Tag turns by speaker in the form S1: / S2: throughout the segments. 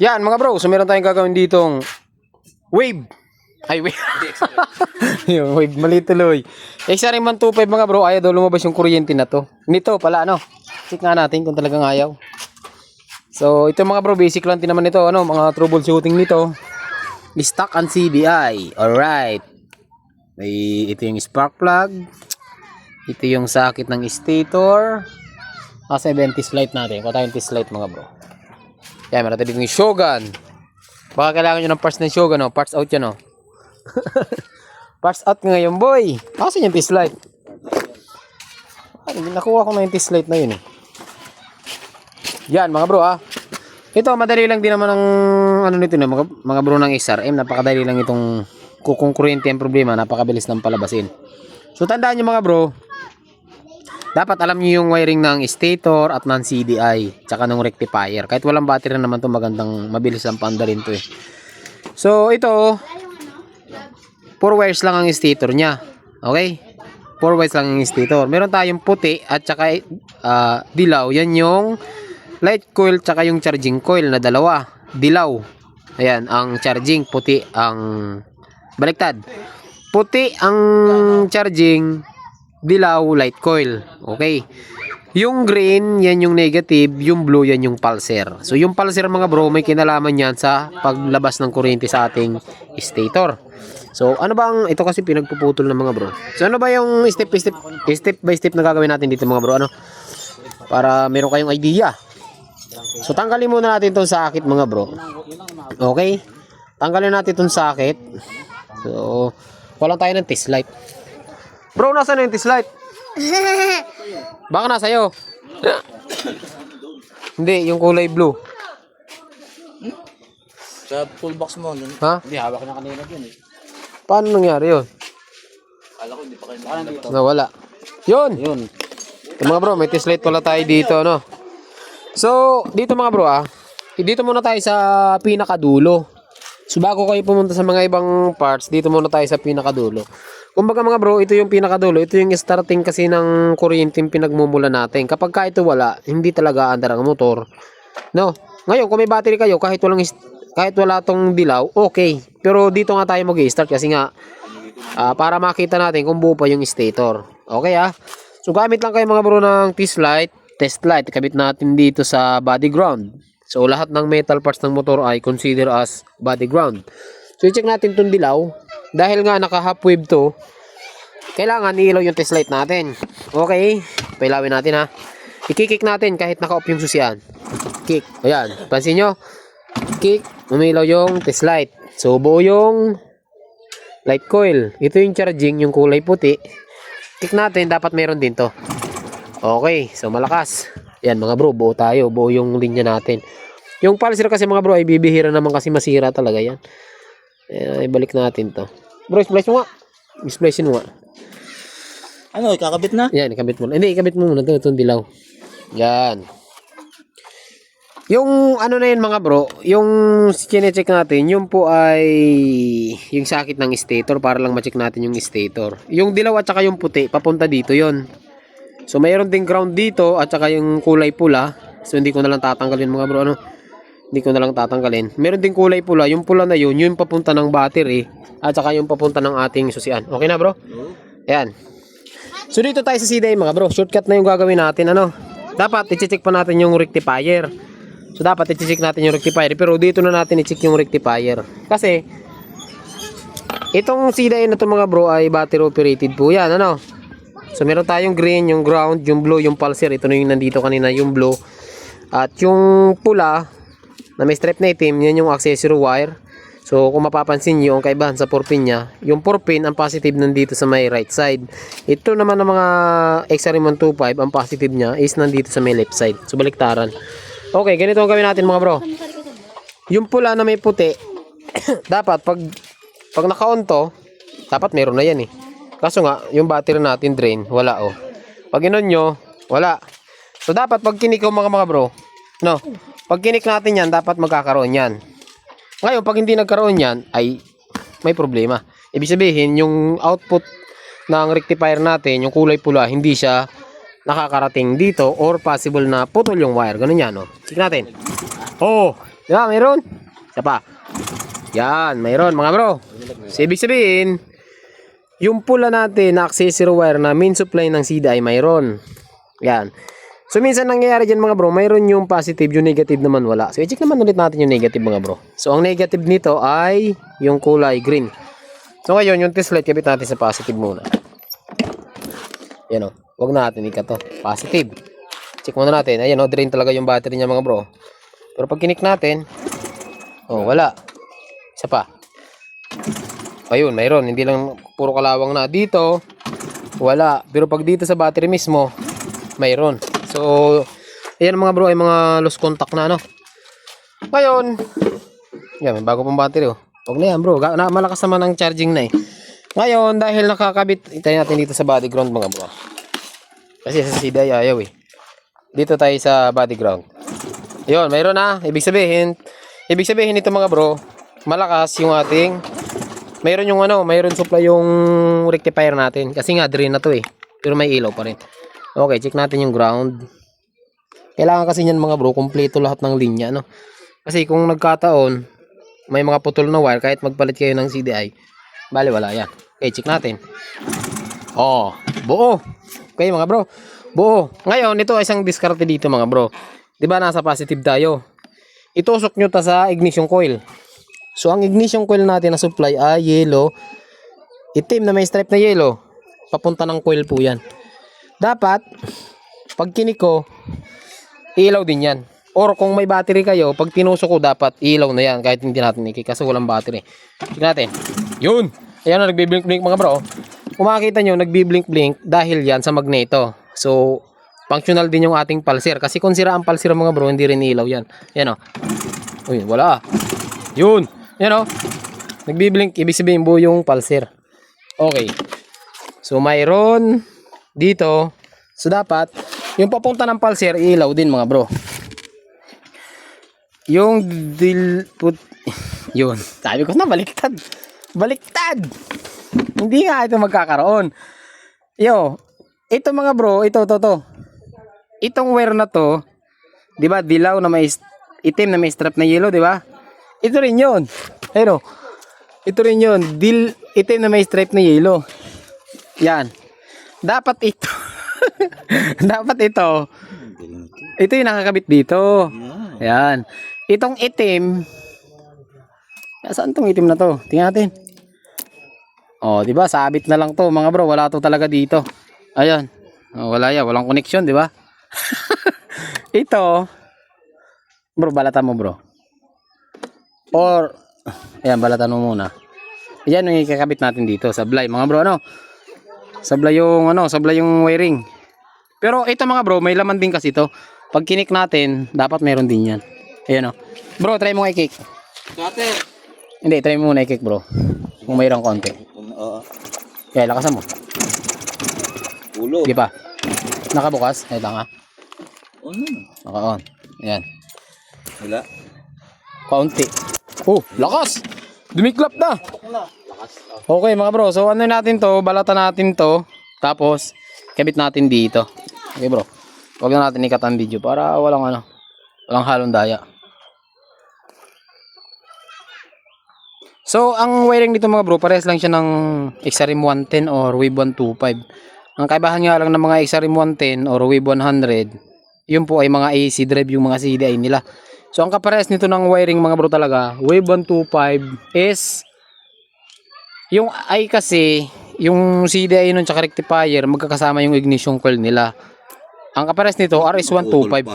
S1: Yan mga bro, so meron tayong gagawin ditong wave. Ay, wave. yung wave, mali tuloy. XRM 125 mga bro, ayaw daw lumabas yung kuryente na to. Nito pala, ano? Check nga natin kung talagang ayaw. So, ito mga bro, basic lang din naman ito, ano, mga troubleshooting nito. Stock and CBI. Alright. May, ito yung spark plug. Ito yung sakit ng stator. Ah, 70 light natin. Kung tayo yung test light mga bro. Yan, meron tayo yung Shogun. Baka kailangan nyo ng parts ng Shogun, no? Parts out yan, no? parts out ngayon, boy. Kasi yung. Ay, nakuha ko na yung light na yun, eh. Yan, mga bro, ah. Ito, madali lang din naman ang ano nito, no? mga, mga bro ng SRM. Napakadali lang itong kung kuryente ang problema. Napakabilis ng palabasin. So, tandaan nyo mga bro, dapat alam niyo yung wiring ng stator at ng CDI tsaka ng rectifier. Kahit walang battery naman to magandang mabilis ang paandarin to eh. So ito 4 wires lang ang stator niya. Okay? 4 wires lang ang stator. Meron tayong puti at tsaka ah, dilaw. Yan yung light coil tsaka yung charging coil na dalawa. Dilaw. Ayan, ang charging puti ang baliktad. Puti ang charging dilaw light coil. Okay. Yung green, yan yung negative. Yung blue, yan yung pulser. So, yung pulser mga bro, may kinalaman yan sa paglabas ng kuryente sa ating stator. So, ano ba ang, ito kasi pinagpuputol ng mga bro. So, ano ba yung step by step, step by step na gagawin natin dito mga bro? Ano? Para meron kayong idea. So, tanggalin muna natin itong sakit mga bro. Okay? Tanggalin natin itong sakit. So, walang tayo ng test light. Bro, nasa na yung test light? Baka nasa iyo. Hindi, yung kulay blue.
S2: Sa full box mo, nun,
S1: Ha?
S2: hindi hawak na kanina yun eh.
S1: Paano nangyari yun?
S2: Kala ko hindi pa kayo dito.
S1: Nawala. Yun!
S2: Yun.
S1: Ito mga bro, may test light pala tayo dito, no? So, dito mga bro, ah. Dito muna tayo sa pinakadulo. So, bago kayo pumunta sa mga ibang parts, dito muna tayo sa pinakadulo. Kumbaga mga bro, ito yung pinakadulo. Ito yung starting kasi ng kuryente yung pinagmumula natin. Kapag ka ito wala, hindi talaga andar ang motor. No? Ngayon, kung may battery kayo, kahit walang kahit wala tong dilaw, okay. Pero dito nga tayo mag-start kasi nga ah, para makita natin kung buo pa yung stator. Okay ah. So gamit lang kayo mga bro ng test light, test light. Kabit natin dito sa body ground. So lahat ng metal parts ng motor ay consider as body ground. So i-check natin tong dilaw. Dahil nga naka half wave to, kailangan ilaw yung test light natin. Okay, pailawin natin ha. Ikikik natin kahit naka-off yung susian. Kick. Ayan, pansin nyo. Kick, umilaw yung test light. So buo yung light coil. Ito yung charging, yung kulay puti. Kick natin, dapat meron din to. Okay, so malakas. Yan mga bro, buo tayo. Buo yung linya natin. Yung pulser kasi mga bro, ay bibihira naman kasi masira talaga yan. Eh, ibalik natin to. Bro, splice mo nga. Splice mo nga.
S2: Ano, ikakabit na?
S1: Yan, ikabit mo. Hindi, ikabit mo muna. Ito, itong dilaw. Yan. Yung ano na yun mga bro, yung chinecheck natin, yung po ay yung sakit ng stator para lang ma-check natin yung stator. Yung dilaw at saka yung puti, papunta dito yon. So mayroon ding ground dito at saka yung kulay pula. So hindi ko na lang tatanggalin mga bro, ano? Hindi ko na lang tatanggalin. Meron ding kulay pula, yung pula na yun, yung papunta ng battery at saka yung papunta ng ating susian. Okay na bro? Ayan. So dito tayo sa CDI mga bro, shortcut na yung gagawin natin ano. Dapat i-check pa natin yung rectifier. So dapat i-check natin yung rectifier pero dito na natin i-check yung rectifier. Kasi itong CDI na to mga bro ay battery operated po yan ano. So meron tayong green, yung ground, yung blue, yung pulser. Ito na yung nandito kanina, yung blue. At yung pula na may strip na itim, yan yung accessory wire. So kung mapapansin nyo, ang kaibahan sa 4 pin niya, yung 4 pin, ang positive nandito sa may right side. Ito naman ng mga XRM125, ang positive niya is nandito sa may left side. So baliktaran. Okay, ganito ang gawin natin mga bro. Yung pula na may puti, dapat pag pag naka-on to, dapat meron na yan eh. Kaso nga, yung battery natin drain, wala oh. Pag inon nyo, wala. So dapat pag kinik ko mga mga bro, no, pag kinik natin yan, dapat magkakaroon yan. Ngayon, pag hindi nagkaroon yan, ay may problema. Ibig sabihin, yung output ng rectifier natin, yung kulay pula, hindi siya nakakarating dito or possible na putol yung wire. Ganun yan, no? Check natin. Oh, Di ba, mayroon? Isa pa. Yan, mayroon mga bro. So, ibig sabihin, yung pula natin na accessory wire na main supply ng SIDA ay mayroon. Yan. So, minsan nangyayari dyan mga bro, mayroon yung positive, yung negative naman wala. So, i-check naman ulit natin yung negative mga bro. So, ang negative nito ay yung kulay green. So, ngayon, yung test light, kabit natin sa positive muna. Yan o. Huwag natin ikato. Positive. Check muna natin. Ayan o, drain talaga yung battery niya mga bro. Pero pag kinik natin, oh, wala. Isa pa. Ayun, mayroon. Hindi lang puro kalawang na. Dito, wala. Pero pag dito sa battery mismo, mayroon. So, ayan mga bro, ay mga lost contact na ano. Ngayon, yan, may bago pang battery oh. Huwag na yan bro, na, malakas naman ang charging na eh. Ngayon, dahil nakakabit, itayin natin dito sa body ground mga bro. Kasi sa sida ay ayaw eh. Dito tayo sa body ground. Yun, mayroon na. Ibig sabihin, ibig sabihin nito mga bro, malakas yung ating mayroon yung ano, mayroon supply yung rectifier natin. Kasi nga drain na to eh. Pero may ilaw pa rin. Okay, check natin yung ground. Kailangan kasi niyan mga bro, kumpleto lahat ng linya, no? Kasi kung nagkataon, may mga putol na wire, kahit magpalit kayo ng CDI, bali wala yan. Okay, check natin. Oh, buo. Okay mga bro, buo. Ngayon, ito ay isang diskarte dito mga bro. 'Di ba nasa positive tayo? Itusok nyo ta sa ignition coil. So, ang ignition coil natin na supply ay yellow. Itim na may stripe na yellow. Papunta ng coil po yan. Dapat, pag kiniko, ilaw din yan. Or kung may battery kayo, pag tinusok ko dapat ilaw na yan kahit hindi natin ikik kasi walang battery. Tingnan natin. Yun! Ayan na, nagbiblink-blink mga bro. Kung makikita nyo, nagbiblink-blink dahil yan sa magneto. So, functional din yung ating pulser. Kasi kung sira ang pulser mga bro, hindi rin ilaw yan. Yan o. Uy, wala. Yun. Yan o. Nagbiblink, ibig sabihin buo yung pulser. Okay. So, mayroon dito. So, dapat, yung papunta ng pulser, ilaw din mga bro. Yung dil... Put, yun. Sabi ko na, baliktad. Baliktad! Hindi nga ito magkakaroon. Yo, ito mga bro, ito, to, to. Itong wire na to, di ba, dilaw na may itim na may strap na yellow, di ba? Ito rin yun. Pero, ito rin yun. Dil, itim na may stripe na yellow. Yan. Dapat ito. dapat ito. Ito yung nakakabit dito. Yan. Itong itim. Saan tong itim na to? Tingnan natin. Oh, 'di ba? Sabit na lang to, mga bro. Wala to talaga dito. Ayun. Oh, wala ya, walang connection, 'di ba? Ito. Bro, balatan mo, bro. Or Ayan, balatan mo muna. Yan yung ikakabit natin dito, sablay, mga bro, ano? Sablay yung ano, sablay yung wiring. Pero ito mga bro, may laman din kasi to. Pag kinik natin, dapat meron din yan. Ayan o. Bro, try mo i-kick.
S2: Kate!
S1: Hindi, try mo muna i-kick bro. Kung mayroong konti.
S2: Oo.
S1: Kaya, lakasan mo.
S2: Ulo.
S1: Di pa. Nakabukas. Ito nga.
S2: Ano?
S1: Naka-on. Ayan.
S2: Wala.
S1: Kaunti. Oh, lakas! Dumiklap na! Okay mga bro, so ano natin to, balatan natin to, tapos kabit natin dito. Okay bro, huwag na natin ikat ang video para walang ano, walang halong daya. So, ang wiring dito mga bro, parehas lang siya ng XRM 110 or Wave 125. Ang kaibahan nga lang ng mga XRM 110 or Wave 100, yun po ay mga AC drive yung mga CDI nila. So, ang kaparehas nito ng wiring mga bro talaga, Wave 125 is yung ay kasi, yung CDI nun tsaka rectifier, magkakasama yung ignition coil nila. Ang kaparehas nito, RS125.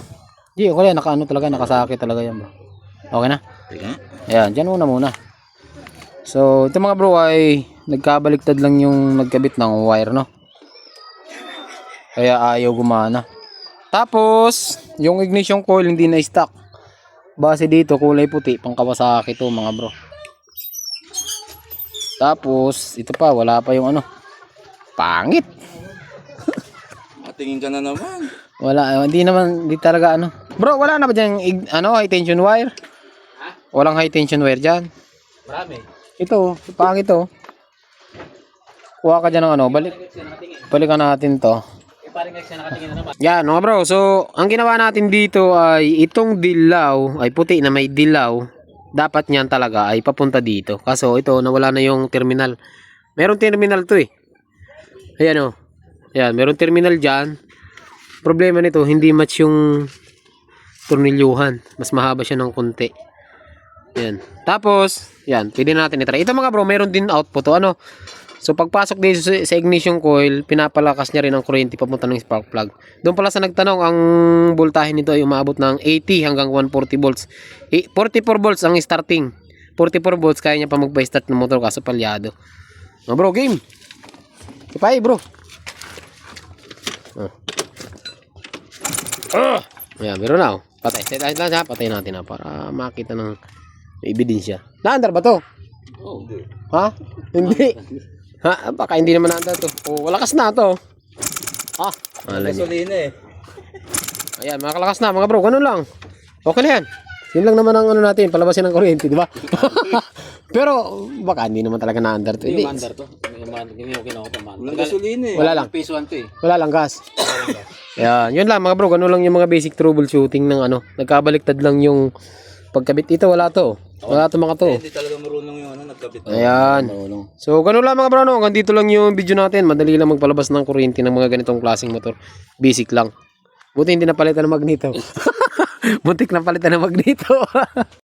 S1: Di, okay naka ano talaga, nakasakit talaga yan bro. Okay na? Ayan, dyan muna muna. So, ito mga bro ay nagkabaliktad lang yung nagkabit ng wire, no? Kaya ayaw gumana. Tapos, yung ignition coil hindi na stock. Base dito, kulay puti, pang Kawasaki to mga bro. Tapos, ito pa, wala pa yung ano. Pangit.
S2: Tingin ka na naman.
S1: Wala, eh, hindi naman, hindi talaga ano. Bro, wala na ba dyan, ig- ano, high tension wire? Walang high tension wire dyan.
S2: Marami.
S1: Ito, pangit to. Kuha ka dyan ng ano, balik. Balikan natin to.
S2: naman.
S1: Yan mga bro, so ang ginawa natin dito ay itong dilaw, ay puti na may dilaw, dapat niyan talaga ay papunta dito. Kaso ito, nawala na yung terminal. Meron terminal to eh. Ayan o. Ayan, meron terminal dyan. Problema nito, hindi match yung tornilyuhan. Mas mahaba siya ng konti. Yan. Tapos, yan, pwede natin itry. Ito mga bro, meron din output to. Ano? So pagpasok dito sa, ignition coil, pinapalakas niya rin ang kuryente papunta ng spark plug. Doon pala sa nagtanong, ang voltahe nito ay umaabot ng 80 hanggang 140 volts. Eh, 44 volts ang starting. 44 volts kaya niya pa magpa-start ng motor kaso palyado. Mga bro, game. Kipay bro. Ah. Ah! Ayan, meron na oh. Patay. Set lang siya. Patay natin na para makita ng may ebidensya. Naandar ba to?
S2: Oo.
S1: Ha? Hindi. Ha? Baka hindi naman naandar to. Oh, walakas na to. Ah, wala niya.
S2: Gasolina eh.
S1: Ayan, mga kalakas na mga bro. Ganun lang. Okay na yan. Yun lang naman ang ano natin, palabasin ng kuryente, di ba? Pero baka hindi naman talaga naandar to.
S2: Hindi
S1: Hindi.
S2: mandar to. May man, giniyo kinuha pa man. Walang gasolina eh.
S1: Wala lang.
S2: Piso to eh.
S1: Wala lang gas. Ayan, yun lang mga bro. Ganun lang yung mga basic troubleshooting ng ano. Nagkabaliktad lang yung pagkabit. Ito wala to. Wala to mga to.
S2: Hindi talaga marunong yung ano, nagkabit.
S1: Ayan. So, ganun lang mga bro, no? Hanggang dito lang yung video natin. Madali lang magpalabas ng kuryente ng mga ganitong klaseng motor. Basic lang. Buti hindi napalitan ng magneto. Muntik na palitan ng magneto.